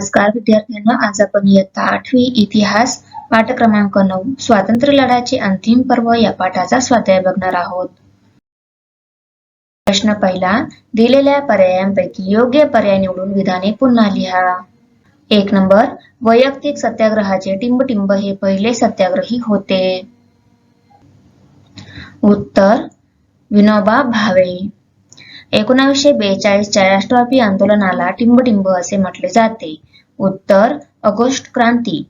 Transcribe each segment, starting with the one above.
नमस्कार विद्यार्थ्यांना आज आपण इयत्ता आठवी इतिहास पाठ क्रमांक नऊ स्वातंत्र्य लढ्याचे अंतिम पर्व या पाठाचा स्वाध्याय बघणार आहोत. प्रश्न पहिला दिलेल्या पर्यायांपैकी योग्य पर्याय निवडून विधाने पुन्हा लिहा. एक नंबर वैयक्तिक सत्याग्रहाचे टिंबटिंब हे पहिले सत्याग्रही होते. उत्तर विनोबा भावे. एकोणावीसशे बेचाळीसच्या राष्ट्रव्यापी आंदोलनाला टिंबटिंब असे म्हटले जाते. उत्तर ऑगस्ट क्रांती.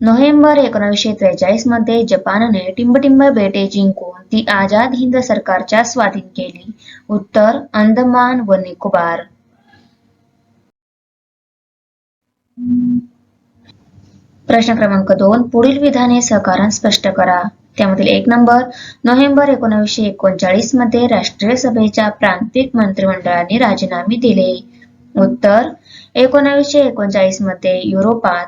नोव्हेंबर एकोणीसशे त्रेचाळीसमध्ये जपानने टिंबटिंब बेटे जिंकून ती आझाद हिंद सरकारच्या स्वाधीन केली. उत्तर अंदमान व निकोबार. प्रश्न क्रमांक दोन पुढील विधाने सहकारण स्पष्ट करा. त्यामधील एक नंबर नोव्हेंबर एकोणीसशे एकोणचाळीसमध्ये राष्ट्रीय सभेच्या प्रांतिक मंत्रिमंडळाने राजीनामे दिले. उत्तर एकोणावीसशे एकोणचाळीसमध्ये युरोपात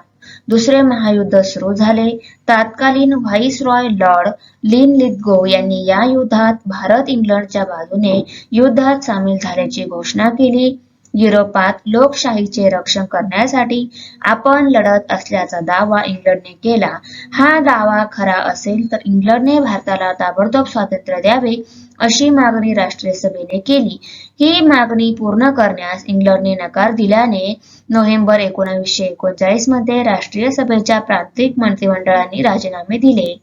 दुसरे महायुद्ध सुरू झाले. तत्कालीन व्हाईसरॉय लॉर्ड लिन लिथगो यांनी या युद्धात भारत इंग्लंडच्या बाजूने युद्धात सामील झाल्याची घोषणा केली. युरोपात लोकशाहीचे रक्षण करण्यासाठी आपण लढत असल्याचा दावा इंग्लंडने केला. हा दावा खरा असेल तर इंग्लंडने भारताला ताबडतोब स्वातंत्र्य द्यावे अशी मागणी राष्ट्रीय सभेने केली. ही मागणी पूर्ण करण्यास इंग्लंडने नकार दिल्याने नोव्हेंबर एकोणीसशे एकोणचाळीसमध्ये राष्ट्रीय सभेच्या प्रांतिक मंत्रिमंडळाने राजीनामे दिले.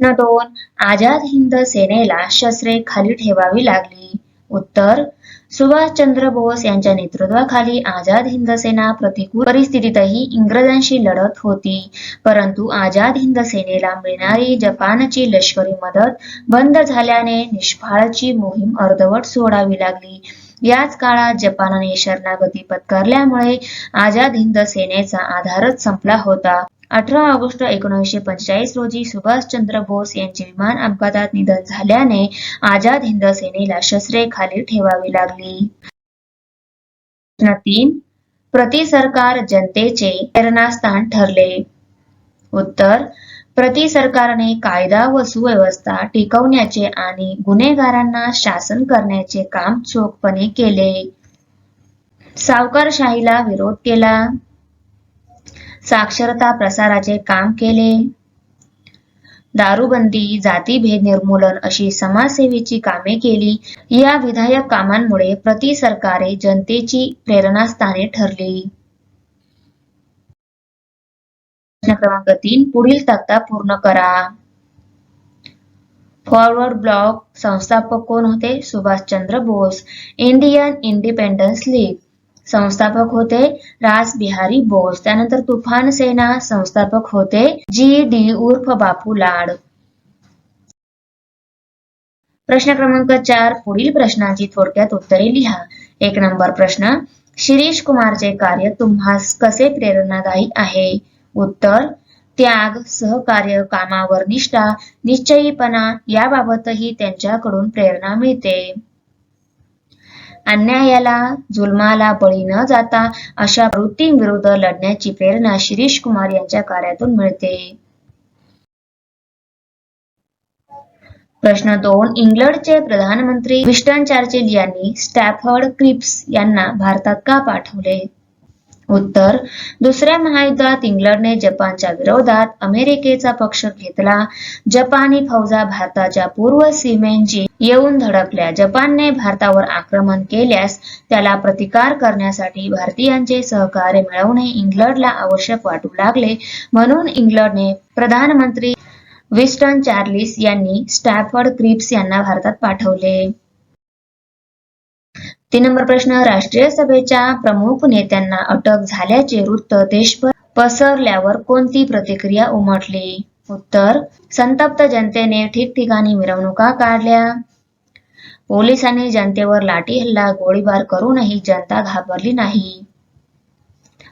न दोन आझाद हिंद सेनेला शस्त्रे खाली ठेवावी लागली. उत्तर सुभाषचंद्र बोस यांच्या नेतृत्वाखाली आझाद हिंद सेना प्रतिकूल परिस्थितीतही इंग्रजांशी लढत होती. परंतु आझाद हिंद सेनेला मिळणारी जपानची लष्करी मदत बंद झाल्याने निष्फाळची मोहीम अर्धवट सोडावी लागली. याच काळात जपानने शरणागती पत्करल्यामुळे आझाद हिंद सेनेचा आधारच संपला होता. अठरा ऑगस्ट एकोणीसशे पंचेचाळीस रोजी सुभाषचंद्र बोस यांचे विमान अपघातात निधन झाल्याने आझाद हिंद सेनेला शस्त्रे खाली ठेवावी लागली. प्रश्न तीन प्रति सरकार जनतेचे प्रेरणास्थान ठरले. उत्तर प्रति सरकारने कायदा व सुव्यवस्था टिकवण्याचे आणि गुन्हेगारांना शासन करण्याचे काम चोखपणे केले. सावकारशाहीला विरोध केला. साक्षरता प्रसाराचे काम केले. दारूबंदी जातीभेद निर्मूलन अशी समाजसेवेची कामे केली. या विधायक कामांमुळे प्रति सरकारे जनतेची प्रेरणास्थाने ठरली. प्रश्न क्रमांक तीन पुढील तक्ता पूर्ण करा. फॉरवर्ड ब्लॉक संस्थापक कोण होते? Subhashchandra Bose. Indian independence league. संस्थापक होते राजबिहारी बोस. त्यानंतर तुफान सेना संस्थापक होते जी डी उर्फ बापू लाड. प्रश्न क्रमांक चार पुढील प्रश्नाची थोडक्यात उत्तरे लिहा. एक नंबर प्रश्न शिरीष कुमारचे कार्य तुम्हास कसे प्रेरणादायी आहे? उत्तर त्याग सहकार्य कामावर निष्ठा निश्चयीपणा याबाबतही त्यांच्याकडून प्रेरणा मिळते. अन्यायाला जुलमाला बळी न जाता अशा वृत्तींविरुद्ध लढण्याची प्रेरणा शिरीष कुमार यांच्या कार्यातून मिळते. प्रश्न दोन. इंग्लंडचे प्रधानमंत्री विस्टन चर्चिल यांनी स्टॅफर्ड क्रिप्स यांना भारतात का पाठवले? उत्तर दुसऱ्या महायुद्धात इंग्लंडने जपानच्या विरोधात अमेरिकेचा पक्ष घेतला. जपानी फौजा भारताच्या पूर्व सीमेंची येऊन धडकल्या. जपानने भारतावर आक्रमण केल्यास त्याला प्रतिकार करण्यासाठी भारतीयांचे सहकार्य मिळवणे इंग्लंडला आवश्यक वाटू लागले. म्हणून इंग्लंडने प्रधानमंत्री विस्टन चार्लिस यांनी स्टॅफर्ड क्रिप्स यांना भारतात पाठवले. तीन नंबर प्रश्न राष्ट्रीय सभेच्या प्रमुख नेत्यांना अटक झाल्याचे वृत्त देशभर पसरल्यावर कोणती प्रतिक्रिया उमटली? उत्तर संतप्त जनतेने ठिकठिकाणी मिरवणुका काढल्या. पोलिसांनी जनतेवर लाठी हल्ला गोळीबार करूनही जनता घाबरली नाही.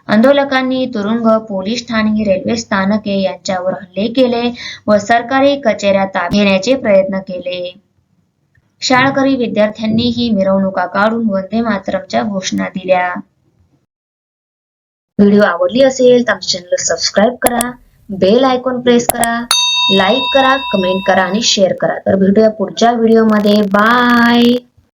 आंदोलकांनी तुरुंग पोलीस ठाणे रेल्वे स्थानके यांच्यावर हल्ले केले व सरकारी कचेऱ्या ताब्यात घेण्याचे प्रयत्न केले. शाळकरी विद्यार्थ्यांनीही मिरवणुका काढून वंदे मातरमच्या घोषणा दिल्या. व्हिडिओ आवडली असेल तर आमच्या चॅनल सबस्क्राईब करा बेल आयकॉन प्रेस करा लाईक करा कमेंट करा आणि शेअर करा. तर भेटूया पुढच्या व्हिडिओमध्ये बाय